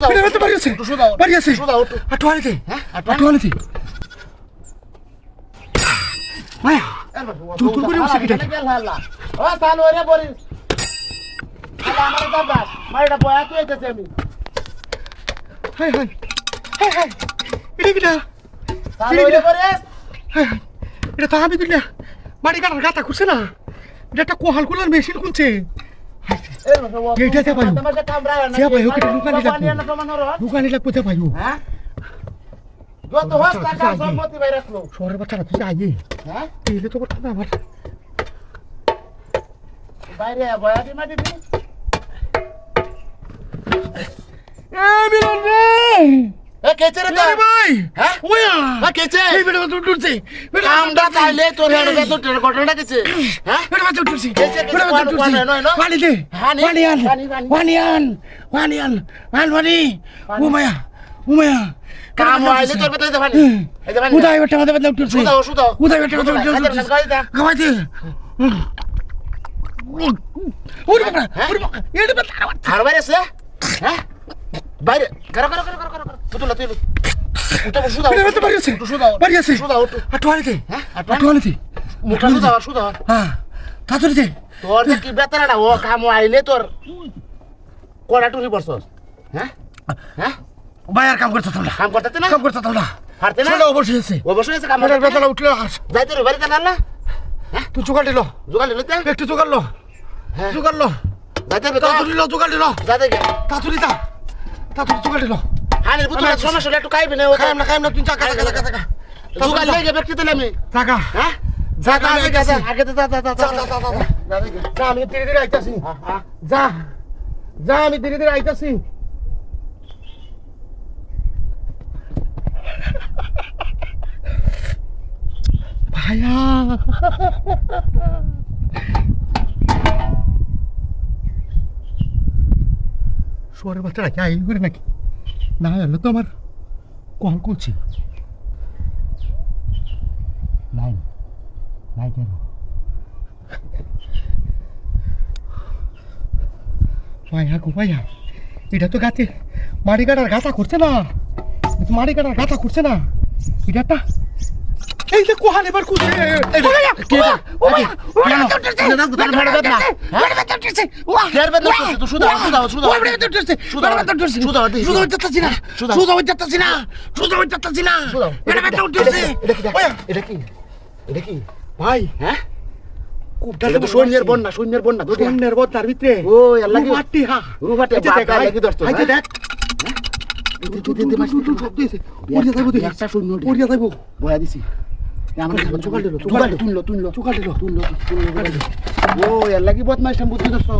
বাড়ি আছে। বাড়ি আছে। আনিতে হ্যাঁ? আটু আটু আনিতে মায়া তুই তুই করে বসে কিটা ও চালু রে বরিস আমার দাদা মাইটা বয়া তুই আইতেছে আমি। Hi hi hi hi. এটা কিটা? চালু রে বরিস হাই হাই। এটা তো আমি দিলে বাড়ি কাটার গাতা করছে না? এটা একটা কোহাল কুলার মেশিন খুলছে এটা যা পাইও যা পাইও কেটে লুকানি লাগবো লুকানি লাগবো যা পাইও শহরের বাচ্চারা তুই আগে হ্যাঁ? এলে তো কথা না আমার। বাইরে বয়াদি মাটি দিবি এ মিলন রে! কেচে রে তো আরে ভাই! হ্যাঁ? ওয়া! কেচে এই বেটা তো উঠছে বেটা কামটা তাইলে তোর হেড দে তোর ঘটনাটা কেচে হ্যাঁ? বেটা বাচ্চা উঠছে। বেটা কোয়ান, উঠছে। পানি দে। পানি, আন। পানি, আন। পানি আন। আন পানি। ও মায়া কাম আইলে তোর বেটা দেবানি উদয় বেটা মাথা বেটা উঠছে। সুদাও সুদাও উদয় বেটা বেটা উঠছে। কাছে গাড়ি দা। গাওয়াইতে ওরে বাবা ওরে বাবা। এটা বেটা আর বাইরে আছে? হ্যাঁ? বাইরে। করো করো করো করো করো তুলো তুলো। উঠে শুধু দাও বাড়ি আছে। শুধু দাও বাড়ি আছে। শুধু দাও আটোয়ালিতে হ্যাঁ আটোয়ালিতে হ্যাঁ, কি বেতন না ও কাম আইলে তোর কোড়া টুকি বসছস হ্যাঁ? হ্যাঁ? বায়ার কাম করতে তোমরা কাম করতে না কাম করতে তোমরা হারতে না? ও বসে আছে। ও বসে আছে কাম করতে? বেতন উঠলে যাইতে রে বাড়িতে না না? হ্যাঁ? তুই জোগাড় দিল জোগাড় দিল একটু জোগাড় লো। হ্যাঁ। জোগাড় লো। যাইতে রে তাড়াতাড়ি লো জোগাড় দিল যাইতে তাড়াতাড়ি যা তাড়াতাড়ি জোগাড় দিল আমি ধীরে ধীরে আইতাছি ভাইয়া শোয়ারের বাচ্চারা কি আই করে নাকি না হলে তো আমার কল করছি। নাই নাই কেন? ভাইয়া গো ভাইয়া এটা তো গাছে মাড়ি কাটার গাছা করছে না। মাড়ি কাটার গাছা করছে না। এটা একটা এই যে এবার কুদে সৈন্যের বন্যা ভিতরে ও রুহাটি হা দেখ ಓ ಎಲ್ಲ ಬದ್ಮಾಯಿಸ್ ಬುದ್ಧಿ ದೋಸ್ತ